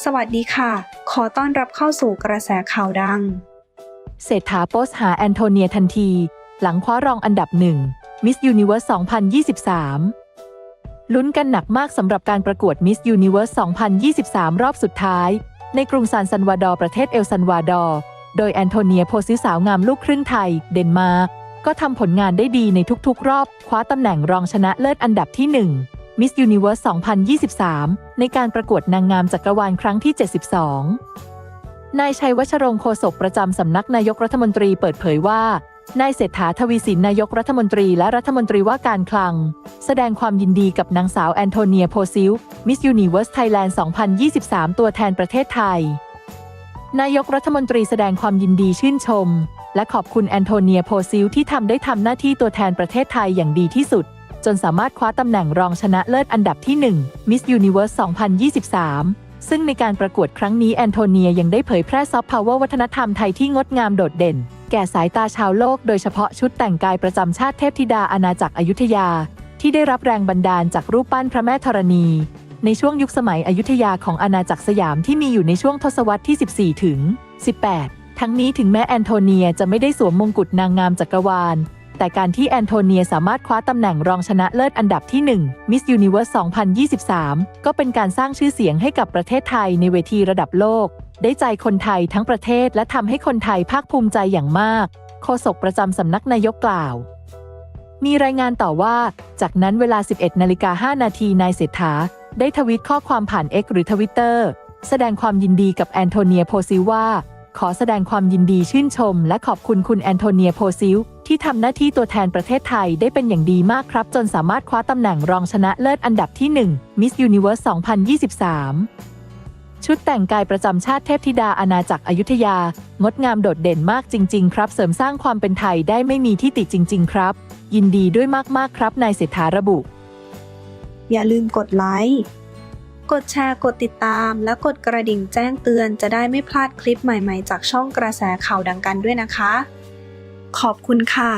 สวัสดีค่ะ ขอต้อนรับเข้าสู่กระแสข่าวดัง เศรษฐาโพสหาแอนโทเนียทันที หลังคว้ารองอันดับหนึ่งมิสยูนิเว r ร์ส2023 ลุ้นกันหนักมากสำหรับการประกวดมิสยูนิเว r ร์ส2023 รอบสุดท้าย ในกรุงซานซันวาดอร์ประเทศเอลซันวาดอร์ โดยแอนโทเนียโพซิสาวงามลูกครึ่งไทย เดนมาร์กก็ทำผลงานได้ดีในทุกๆ รอบ คว้าตำแหน่งรองชนะเลิศอันดับที่1 Miss Universe 2023 ในการประกวดนางงามจักรวาลครั้งที่ 72 นายชัยวัชรงค์โฆษกประจำสำนักนายกรัฐมนตรีเปิดเผยว่านายเศรษฐาทวีสินนายกรัฐมนตรีและรัฐมนตรีว่าการคลัง แสดงความยินดีกับนางสาวแอนโทเนียโพซิล Miss Universe Thailand 2023 ตัวแทนประเทศไทย นายกรัฐมนตรีแสดงความยินดีชื่นชม และขอบคุณแอนโทเนียโพซิลที่ทำได้ทำหน้าที่ตัวแทนประเทศไทยอย่างดีที่สุด จนสามารถคว้าตำแหน่งรองชนะเลิศอันดับที่ 1 Miss Universe 2023 ซึ่งในการประกวดครั้งนี้แอนโทเนียยังได้เผยแพร่ซอฟต์พาวเวอร์วัฒนธรรมไทยที่งดงามโดดเด่น แก่สายตาชาวโลกโดยเฉพาะชุดแต่งกายประจำชาติเทพธิดาอาณาจักรอยุธยา ที่ได้รับแรงบันดาลจากรูปปั้นพระแม่ธรณี ในช่วงยุคสมัยอยุธยาของอาณาจักรสยามที่มีอยู่ในช่วงทศวรรษที่ 14 ถึง 18 ทั้งนี้ถึงแม้แอนโทเนียจะไม่ได้สวมมงกุฎนางงามจักรวาล แต่การที่แอนโทเนียสามารถคว้าตำแหน่งรองชนะเลิศอันดับที่ 1 Miss Universe 2023 ก็เป็นการสร้างชื่อเสียงให้กับประเทศไทยในเวทีระดับโลก ได้ใจคนไทยทั้งประเทศและทำให้คนไทยภาคภูมิใจอย่างมาก โฆษกประจำสำนักนายกกล่าว มีรายงานต่อว่า จากนั้นเวลา 11นาฬิกา5นาทีนายเศรษฐา ได้ทวิตข้อความผ่าน X หรือทวิตเตอร์แสดงความยินดีกับแอนโทเนียโพซิว่าขอแสดงความยินดีชื่นชม และขอบคุณคุณแอนโทเนียโพซิล ที่ทำหน้าที่ตัวแทนประเทศไทยได้เป็นอย่างดีมากครับ จนสามารถคว้าตำแหน่งรองชนะเลิศอันดับที่ 1 Miss Universe 2023 ชุดแต่งกายประจำชาติเทพธิดาอาณาจักรอยุธยา งดงามโดดเด่นมากจริง ๆ ครับ เสริมสร้างความเป็นไทยได้ไม่มีที่ติจริง ๆ ครับ ยินดีด้วยมากๆครับนายเศรษฐาระบุ อย่าลืมกดไลค์กดแชร์กดติดตาม และกดกระดิ่งแจ้งเตือนจะได้ไม่พลาดคลิปใหม่ๆ จากช่องกระแสข่าวดังกันด้วยนะคะ ขอบคุณค่ะ